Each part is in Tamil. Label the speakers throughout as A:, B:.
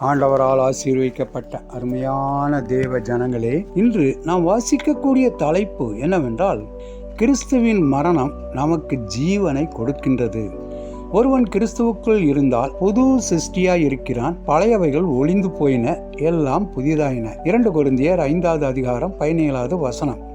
A: ஆண்டவரால் ஆசீர்வதிக்கப்பட்ட அருமையான தேவ ஜனங்களே இன்று நாம் வாசிக்கக்கூடிய தலைப்பு என்னவென்றால் கிறிஸ்துவின் மரணம் நமக்கு ஜீவனை கொடுக்கின்றது. ஒருவன் கிறிஸ்துவுக்குள் இருந்தால் புது சிருஷ்டியாய் இருக்கிறான் பழையவைகள் ஒளிந்து போயின எல்லாம் புதிதாயின. இரண்டு குருந்தியர் ஐந்தாவது அதிகாரம் பதினேழாவது வசனம்.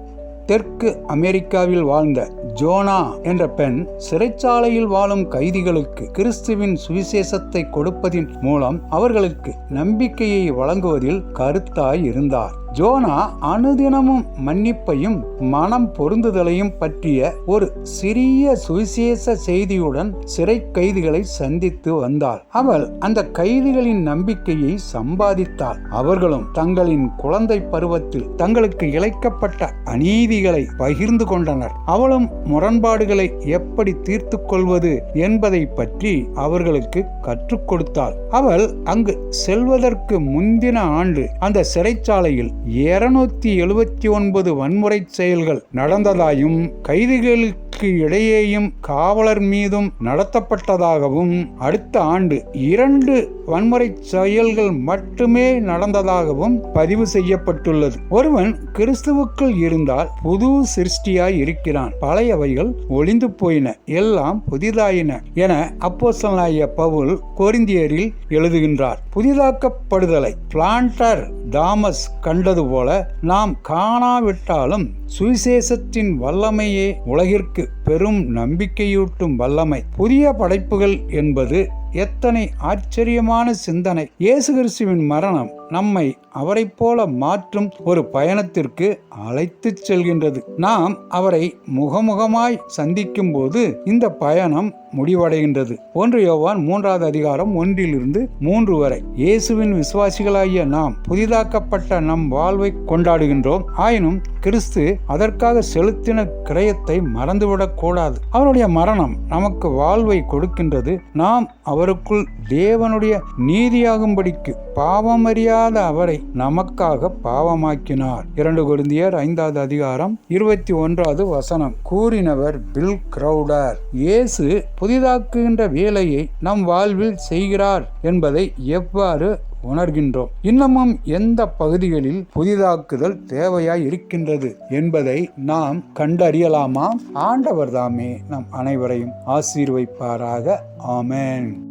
A: தெற்கு அமெரிக்காவில் வாழ்ந்த ஜோனா என்ற பெண் சிறைச்சாலையில் வாழும் கைதிகளுக்கு கிறிஸ்துவின் சுவிசேஷத்தை கொடுப்பதின் மூலம் அவர்களுக்கு நம்பிக்கையை வழங்குவதில் கருத்தாய் இருந்தார். ஜோனா அனுதினமும் மன்னிப்பையும் மனம் பொருந்துதலையும் பற்றிய ஒரு சிறிய சுவிசேஷ செய்தியுடன் சிறை கைதிகளை சந்தித்து வந்தாள். அவள் அந்த கைதிகளின் நம்பிக்கையை சம்பாதித்தாள். அவர்களும் தங்களின் குழந்தை பருவத்தில் தங்களுக்கு இழைக்கப்பட்ட அநீதிகளை பகிர்ந்து கொண்டனர். அவளும் முரண்பாடுகளை எப்படி தீர்த்து கொள்வது என்பதை பற்றி அவர்களுக்கு கற்றுக் கொடுத்தாள். அவள் அங்கு செல்வதற்கு முந்தின ஆண்டு அந்த சிறைச்சாலையில் இருநூத்தி எழுபத்தி ஒன்பது வன்முறை செயல்கள் நடந்ததாயும் கைதிகளுக்கு இடையேயும் காவலர் மீதும் நடத்தப்பட்டதாகவும் அடுத்த ஆண்டு இரண்டு வன்முறை செயல்கள் மட்டுமே நடந்ததாகவும் பதிவு செய்யப்பட்டுள்ளது. ஒருவன் கிறிஸ்துவுக்குள் இருந்தால் புது சிருஷ்டியாய் இருக்கிறான். பழையவைகள் ஒளிந்து போயின எல்லாம் புதிதாயின என அப்போசனாய பவுல் கொரிந்தியரில் எழுதுகின்றார். புதிதாக்கப்படுதலை பிளான்டர் தாமஸ் கண்டது போல நாம் காணாவிட்டாலும் சுவிசேஷத்தின் வல்லமையே உலகிற்கு பெரும் நம்பிக்கையூட்டும் வல்லமை. புதிய படைப்புகள் என்பது எத்தனை ஆச்சரியமான சிந்தனை. இயேசு கிறிஸ்துவின் மரணம் நம்மை அவரைப் போல மாற்றும் ஒரு பயணத்திற்கு அழைத்துச் செல்கின்றது. நாம் அவரை முகமுகமாய் சந்திக்கும் போது இந்த பயணம் முடிவடைகின்றது. ஒன்று யோவான் மூன்றாவது அதிகாரம் ஒன்றிலிருந்து மூன்று வரை. இயேசுவின் விசுவாசிகளாகிய நாம் புதிதாக்கப்பட்ட நம் வாழ்வை கொண்டாடுகின்றோம். ஆயினும் கிறிஸ்து அதற்காக செலுத்தின கிரயத்தை மறந்துவிடக்கூடாது அவருடைய மரணம் நமக்கு வாழ்வை கொடுக்கின்றது. நாம் அவருக்குள் தேவனுடைய நீதியாகும்படிக்கு பாவமறியாத அவரை நமக்காக பாவமாக்கினார். இரண்டு குருந்தியர் ஐந்தாவது அதிகாரம் இருபத்தி ஒன்றாவது வசனம் கூறினவர் பில் கிரௌடர். இயேசு புதிதாக்குகின்ற வேலையை நம் வாழ்வில் செய்கிறார் என்பதை எவ்வாறு உணர்கின்றோம். இன்னமும் எந்த பகுதிகளில் புதிதாக்குதல் தேவையாய் இருக்கின்றது என்பதை நாம் கண்டறியலாமா? ஆண்டவர் தாமே நம் அனைவரையும் ஆசீர்வைப்பாராக. ஆமேன்.